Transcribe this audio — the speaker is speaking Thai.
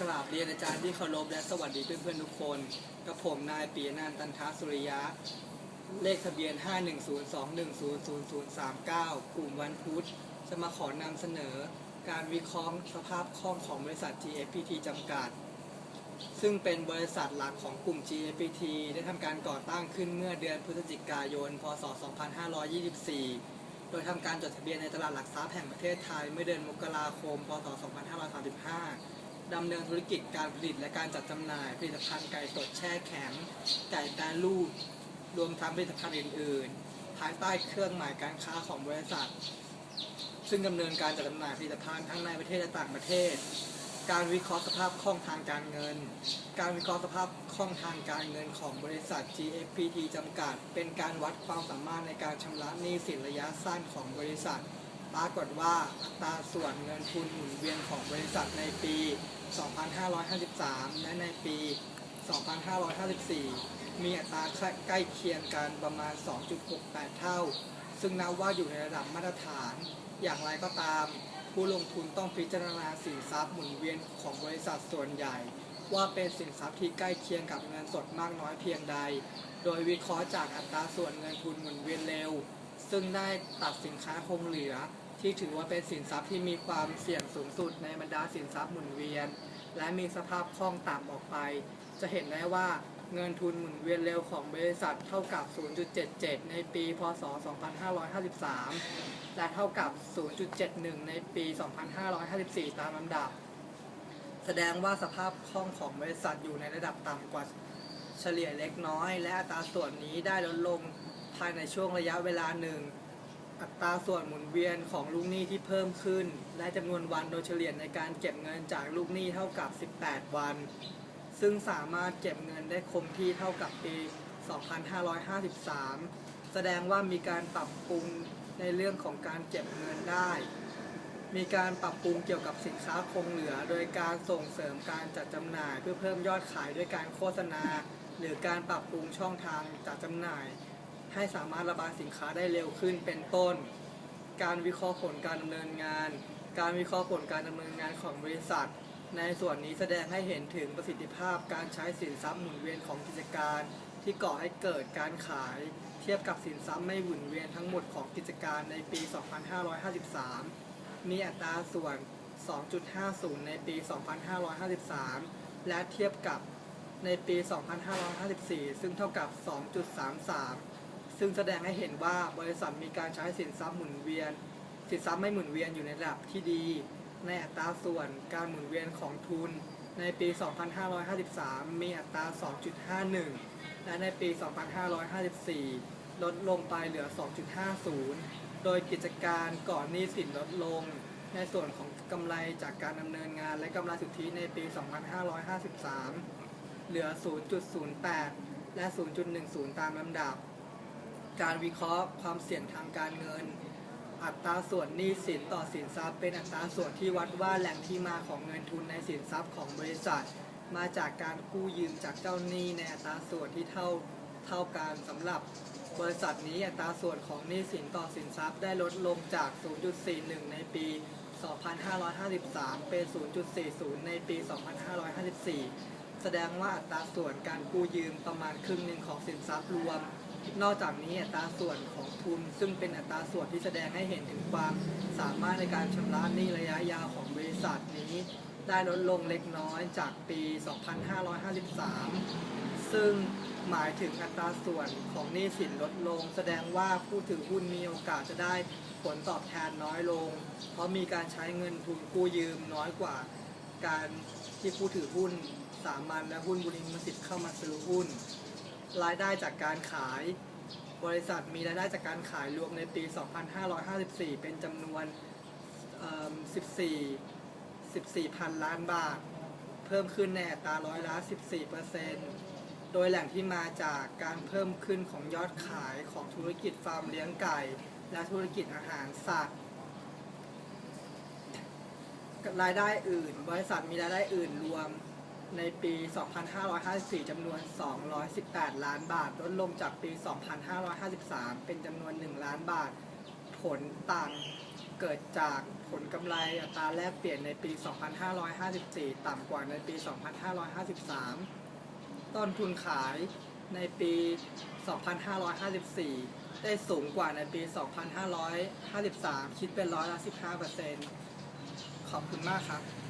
กราบเรียนอาจารย์ที่เคารพและสวัสดีเพื่อนๆทุกคนกับผมนายปียนันตันทสุริยะ เลขทะเบียน 51021000039 กลุ่มวันพุธ จะมาขอนำเสนอ การวิเคราะห์สภาพคล่องของบริษัท GFPT จำกัด ซึ่งเป็นบริษัทหลักของกลุ่ม GFPT ได้ทำการก่อตั้งขึ้นเมื่อเดือนพฤศจิกายน พศ 2524 โดยทำการจดทะเบียนในตลาดหลักทรัพย์แห่งประเทศไทยเมื่อเดือนมกราคม พศ 2535 ดำเนินธุรกิจการผลิตและการจัดจำหน่าย ผลิตภัณฑ์ไก่สดแช่แข็ง ไก่แปรรูปรวมทั้งผลิตภัณฑ์อื่น ๆ ภายใต้เครื่องหมายการค้าของบริษัท ซึ่งดำเนินการจัดจำหน่ายผลิตภัณฑ์ทั้งในประเทศและต่างประเทศ การวิเคราะห์สภาพคล่องทางการเงิน การวิเคราะห์สภาพคล่องทางการเงินของบริษัท GFPT จำกัด เป็นการวัดความสามารถในการชำระหนี้สินระยะสั้นของบริษัท ปรากฏว่าอัตราส่วนเงินทุนหมุนเวียนของบริษัทในปี 2553 และในปี 2554 มีอัตราใกล้เคียงกันประมาณ 2.68 เท่า ซึ่งนับว่าอยู่ในระดับมาตรฐาน อย่างไรก็ตาม ผู้ลงทุนต้องพิจารณาสินทรัพย์หมุนเวียนของบริษัทส่วนใหญ่ ว่าเป็นสินทรัพย์ที่ใกล้เคียงกับเงินสดมากน้อยเพียงใด โดยวิเคราะห์จากอัตราส่วนเงินทุนหมุนเวียนเร็วซึ่งได้ตัดสินค้าคงเหลือ ที่ถือว่าเป็นสินทรัพย์ที่มีความเสี่ยงสูงสุดในบรรดาสินทรัพย์หมุนเวียน และมีสภาพคล่องต่ำออกไป จะเห็นได้ว่าเงินทุนหมุนเวียนเร็วของบริษัทเท่ากับ 0.77 ในปี พศ 2553 และเท่ากับ 0.71 ในปี 2554 ตามลำดับ แสดงว่าสภาพคล่องของบริษัทอยู่ในระดับต่ำกว่าเฉลี่ยเล็กน้อย และอัตราส่วนนี้ได้ลดลงภายในช่วงระยะเวลาหนึ่ง อัตราส่วนหมุนเวียนของลูกหนี้ที่เพิ่มขึ้น และจำนวนวันโดยเฉลี่ยในการเก็บเงินจากลูกหนี้เท่ากับ 18 วัน ซึ่งสามารถเก็บเงินได้คงที่เท่ากับปี 2553 แสดงว่ามีการปรับปรุงในเรื่องของการเก็บเงินได้ มีการปรับปรุงเกี่ยวกับสินค้าคงเหลือ โดยการส่งเสริมการจัดจำหน่าย เพื่อเพิ่มยอดขายด้วยการโฆษณา หรือการปรับปรุงช่องทางจัดจำหน่าย ให้สามารถระบายสินค้าได้เร็วขึ้นเป็นต้น การวิเคราะห์ผลการดำเนินงาน การวิเคราะห์ผลการดำเนินงานของบริษัท ในส่วนนี้แสดงให้เห็นถึงประสิทธิภาพการใช้สินทรัพย์หมุนเวียนของกิจการ ที่ก่อให้เกิดการขาย เทียบกับสินทรัพย์ไม่หมุนเวียนทั้งหมดของกิจการในปี 2553 มีอัตราส่วน 2.50 ในปี 2553 และเทียบกับในปี 2554 ซึ่งเท่ากับ 2.33 ซึ่งแสดงให้เห็นว่าบริษัทมีการใช้สินทรัพย์หมุนเวียน สินทรัพย์ไม่หมุนเวียนอยู่ในระดับที่ดี ในอัตราส่วนการหมุนเวียนของทุน ในปี 2553 มีอัตรา 2.51 และในปี 2554 ลดลงไปเหลือ 2.50 โดยกิจการก่อนหนี้สินลดลง ในส่วนของกำไรจากการดำเนินงานและกำไรสุทธิในปี 2553 เหลือ 0.08 และ 0.10 ตามลำดับ การวิเคราะห์ความเสี่ยงทางการเงิน อัตราส่วนหนี้สินต่อสินทรัพย์ เป็นอัตราส่วนที่วัดว่าแหล่งที่มาของเงินทุนในสินทรัพย์ของบริษัท มาจากการกู้ยืมจากเจ้าหนี้ในอัตราส่วนที่เท่าเท่ากันสำหรับบริษัทนี้อัตราส่วนของหนี้สินต่อสินทรัพย์ได้ลดลงจาก 0.41 ในปี 2553 เป็น 0.40 ในปี 2554 แสดงว่าอัตราส่วนการกู้ยืมประมาณครึ่งหนึ่งของสินทรัพย์รวม นอกจากนี้อัตราส่วนของทุน ซึ่งเป็นอัตราส่วนที่แสดงให้เห็นถึงความสามารถในการชำระหนี้ระยะยาวของบริษัทนี้ ได้ลดลงเล็กน้อยจากปี 2553 ซึ่งหมายถึงอัตราส่วนของหนี้สินลดลง แสดงว่าผู้ถือหุ้นมีโอกาสจะได้ผลตอบแทนน้อยลง เพราะมีการใช้เงินทุนกู้ยืมน้อยกว่า การที่ผู้ถือหุ้นสามัญและหุ้นบุริมสิทธิ์เข้ามาซื้อหุ้น รายได้จากการขาย บริษัทมีรายได้จากการขายรวมในปี 2554 เป็นจำนวน 14 14พันล้านบาท เพิ่มขึ้นในอัตราร้อยละ 14%โดยแหล่งที่มาจากการเพิ่มขึ้นของยอดขายของธุรกิจฟาร์มเลี้ยงไก่ และธุรกิจอาหารสัตว์รายได้อื่น บริษัทมีรายได้อื่นรวม ในปี 2554 จำนวน 218 ล้านบาท ลดลงจากปี 2553 เป็นจำนวน 1 ล้านบาท ผลต่างเกิดจากผลกำไรอัตราแลกเปลี่ยนในปี 2554 ต่ำกว่าในปี 2553 ต้นทุนขายในปี 2554 ได้สูงกว่าในปี 2553 คิดเป็นร้อยละ 15%ขอบคุณมากครับ